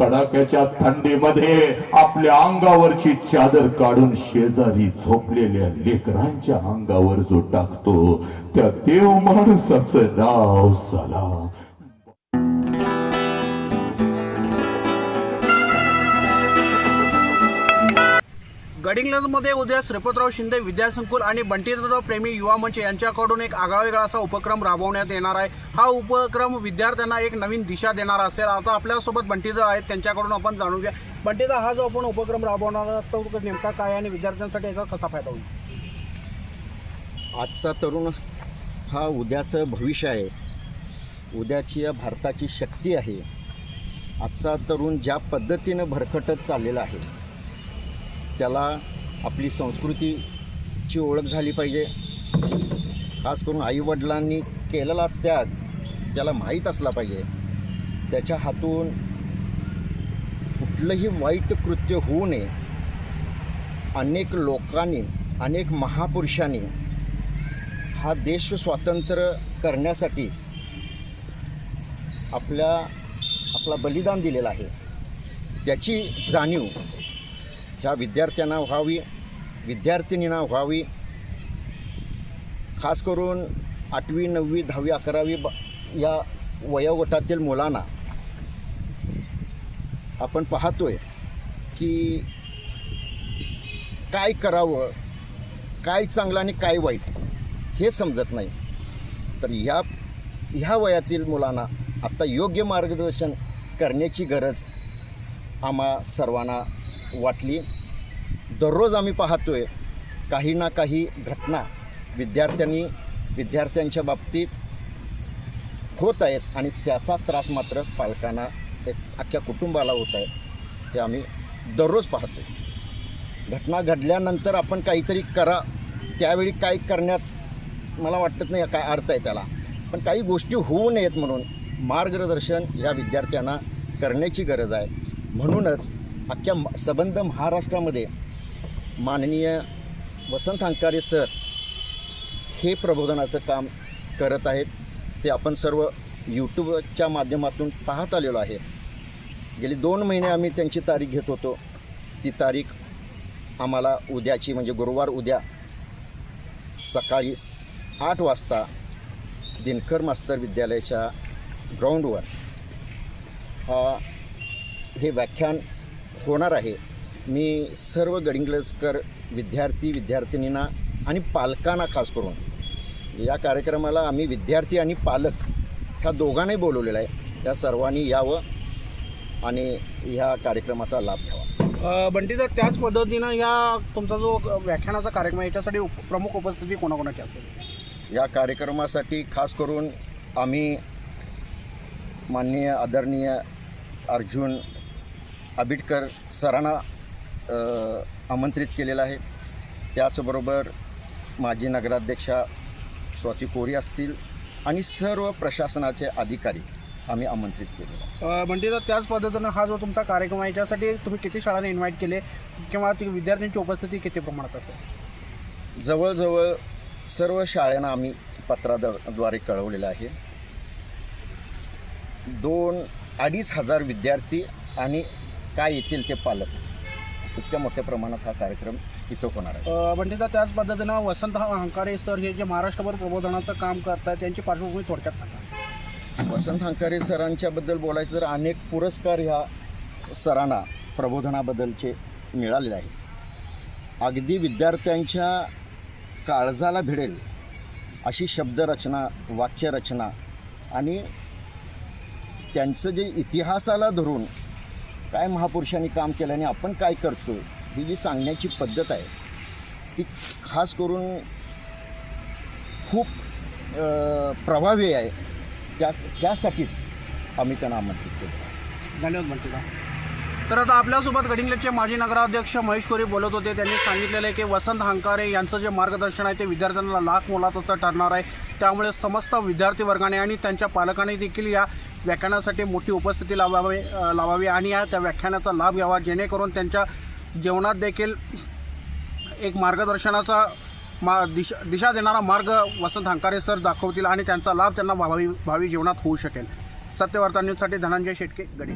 कडाक्याच्या थंडीमध्ये आपल्या अंगावरची चादर काढून शेजारी झोपलेल्या लेकरांच्या अंगावर जो टाकतो त्या देव माणसाचं नाव सलाम. गडिंग्लजमध्ये उद्या श्रीपतराव शिंदे विद्यासंकुल आणि बंटीदादा प्रेमी युवा मंच यांच्याकडून एक आगळावेगळा असा उपक्रम राबवण्यात येणार आहे. हा उपक्रम विद्यार्थ्यांना एक नवीन दिशा देणार असेल. आता आपल्यासोबत बंटीदा आहेत. त्यांच्याकडून आपण जाणून घ्या. बंटीदा हा जो आपण उपक्रम राबवणार तो नेमका काय आणि विद्यार्थ्यांसाठी याचा कसा फायदा होईल? आजचा तरुण हा उद्याचं भविष्य आहे. उद्याची या भारताची शक्ती आहे. आजचा तरुण ज्या पद्धतीनं भरकटत चाललेला आहे त्याला आपली संस्कृतीची ओळख झाली पाहिजे. खास करून आईवडिलांनी केलेला त्याग त्याला माहीत असला पाहिजे. त्याच्या हातून कुठलंही वाईट कृत्य होऊ नये. अनेक लोकांनी अनेक महापुरुषांनी हा देश स्वातंत्र्य करण्यासाठी आपल्या आपला बलिदान दिलेलं आहे. त्याची जाणीव ह्या विद्यार्थ्यांना व्हावी विद्यार्थिनींना व्हावी. खास करून आठवी नववी दहावी अकरावी ब या वयोगटातील मुलांना आपण पाहतोय की काय करावं काय चांगलं आणि काय वाईट हे समजत नाही. तर ह्या ह्या वयातील मुलांना आत्ता योग्य मार्गदर्शन करण्याची गरज आम्हा सर्वांना वाटली. दररोज आम्ही पाहतो आहे काही ना काही घटना विद्यार्थ्यांनी विद्यार्थ्यांच्या बाबतीत होत आहेत आणि त्याचा त्रास मात्र पालकांना एक अख्ख्या कुटुंबाला होत आहे हे आम्ही दररोज पाहतो घटना घडल्यानंतर आपण काहीतरी करा त्यावेळी काय करण्यात मला वाटत नाही काय अर्थ आहे त्याला. पण काही गोष्टी होऊ नयेत म्हणून मार्गदर्शन या विद्यार्थ्यांना करण्याची गरज आहे. म्हणूनच अख्ख्या म- सबंध महाराष्ट्रामध्ये माननीय वसंत अंकारे सर हे प्रबोधनाचं काम करत आहेत. ते आपण सर्व यूट्यूबच्या माध्यमातून पाहत आलेलो आहे. गेली दोन महिने आम्ही त्यांची तारीख घेत होतो. ती तारीख आम्हाला उद्याची म्हणजे गुरुवार उद्या सकाळी आठ वाजता दिनकर मास्तर विद्यालयाच्या ग्राउंडवर हा हे व्याख्यान होणार आहे. मी सर्व गडिंग्लजकर विद्यार्थी विद्यार्थिनींना आणि पालकांना खास करून या कार्यक्रमाला आम्ही विद्यार्थी आणि पालक ह्या दोघांनाही बोलवलेलं आहे. त्या सर्वांनी यावं आणि ह्या कार्यक्रमाचा लाभ घ्यावा. अ, बंटीदा त्याच पद्धतीनं या तुमचा जो व्याख्यानाचा कार्यक्रम आहे याच्यासाठी उप- प्रमुख उपस्थिती कोणाकोणाची असेल? या कार्यक्रमासाठी खास करून आम्ही माननीय आदरणीय अर्जुन आबिटकर सरांना आमंत्रित केलेलं आहे. त्याचबरोबर माजी नगराध्यक्षा स्वाती कोरी असतील आणि सर्व प्रशासनाचे अधिकारी आम्ही आमंत्रित अ, बंटीदा त्याच पद्धतीनं हा जो तुमचा कार्यक्रम आहे याच्यासाठी तुम्ही किती शाळांना इन्व्हाइट केले? किंवा ती विद्यार्थ्यांची उपस्थिती किती प्रमाणात असेल? जवळजवळ सर्व शाळांना आम्ही पत्राद्वारे कळवलेलं आहे. दोन अडीच हजार विद्यार्थी आणि काय येतील ते पालक. इतक्या मोठ्या प्रमाणात हा कार्यक्रम इथं होणार आहे. बंटीदा त्याच पद्धतीनं वसंत हंकारे सर हे जे महाराष्ट्रभर प्रबोधनाचं काम करतात त्यांची पार्श्वभूमी थोडक्यात सांगा. वसंत हंकारे सरांच्याबद्दल बोलायचं तर अनेक पुरस्कार ह्या सरांना प्रबोधनाबद्दलचे मिळालेले आहेत. अगदी विद्यार्थ्यांच्या काळजाला भिडेल अशी शब्दरचना वाक्यरचना आणि त्यांचं जे इतिहासाला धरून काय महापुरुषांनी काम केलं आणि आपण काय करतो ही जी सांगण्याची पद्धत आहे ती खास करून खूप प्रभावी आहे. त्या त्यासाठीच आम्ही त्यांना आमंत्रित केलं. धन्यवाद बंटीदा तर आता आपल्यासोबत गडिंग्लजचे माजी नगराध्यक्ष महेश कोरी बोलत होते. त्यांनी सांगितलेलं आहे की वसंत हंकारे यांचं जे मार्गदर्शन आहे ते विद्यार्थ्यांना लाख मोलाचं असं ठरणार आहे. त्यामुळे समस्त विद्यार्थी वर्गाने आणि त्यांच्या पालकांनी देखील या व्याख्यानासाठी मोठी उपस्थिती लावावी लावावी आणि या त्या व्याख्यानाचा लाभ घ्यावा जेणेकरून त्यांच्या जेवणात देखील एक मार्गदर्शनाचा मा दिशा दिशा देणारा मार्ग वसंत हंकारे सर दाखवतील आणि त्यांचा लाभ त्यांना भावी भावी जीवनात होऊ शकेल. सत्यवार्ता न्यूजसाठी धनंजय शेटके गडी.